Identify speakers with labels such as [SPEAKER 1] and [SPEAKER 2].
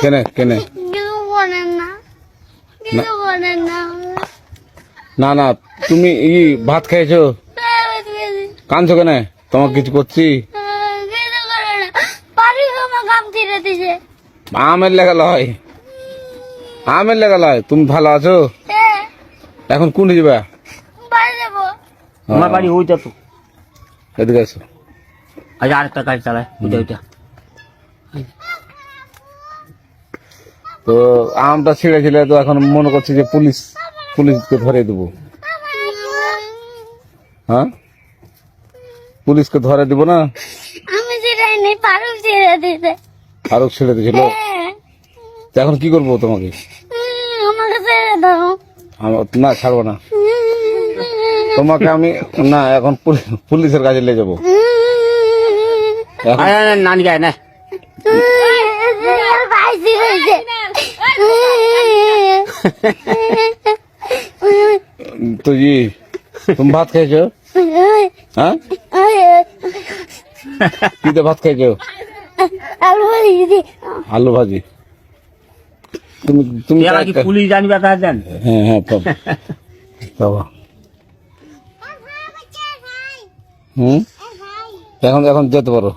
[SPEAKER 1] কেনে কেনে?
[SPEAKER 2] না। না
[SPEAKER 1] না না তুমি ই ভাত খেয়েছো? কাঁদছো কেনে? তোমাকে কিছু করছি?
[SPEAKER 2] আমার ছিঁড়ে দিছে
[SPEAKER 1] আমের লেগা লয় আমের লেগা লয় তুমি ভালো আছো? এখন কোন যাবা
[SPEAKER 3] আমার বাড়ি ওইটা তো।
[SPEAKER 1] এদিকে আসো
[SPEAKER 3] আজ আরেকটা গাড়ি চালায়। ওইটা ওইটা।
[SPEAKER 1] তো আমটা ছিঁড়েছিল তো এখন মনে করছি যে পুলিশ পুলিশকে ধরে দেবো। হ্যাঁ? পুলিশকে ধরে দিব না?
[SPEAKER 2] আমি ছিঁড়াই নেই পারু ছিঁড়ে দিছে।
[SPEAKER 1] আরও ছেড়ে দিয়েছিল?
[SPEAKER 2] হ্যাঁ।
[SPEAKER 1] তো এখন কি করব তোমাকে?
[SPEAKER 2] আমাকে ছেড়ে দাও।
[SPEAKER 1] না ছাড়বো না। তোমাকে আমি না এখন পুলি- পুলিশের কাছে নিয়ে যাব।
[SPEAKER 3] নানি গায় না।
[SPEAKER 2] ভাই ছিঁড়েছে
[SPEAKER 1] তো জি তুমি ভাত খেয়েছো হ্যাঁ কিতে ভাত খেয়েছো
[SPEAKER 2] আলু ভাজি দিদি
[SPEAKER 1] আলু ভাজি তুমি তুমি
[SPEAKER 3] এরা কি পুলিশ জানবে তা জান
[SPEAKER 1] হ্যাঁ হ্যাঁ পাবো হুম এখন এখন যেতে পারো।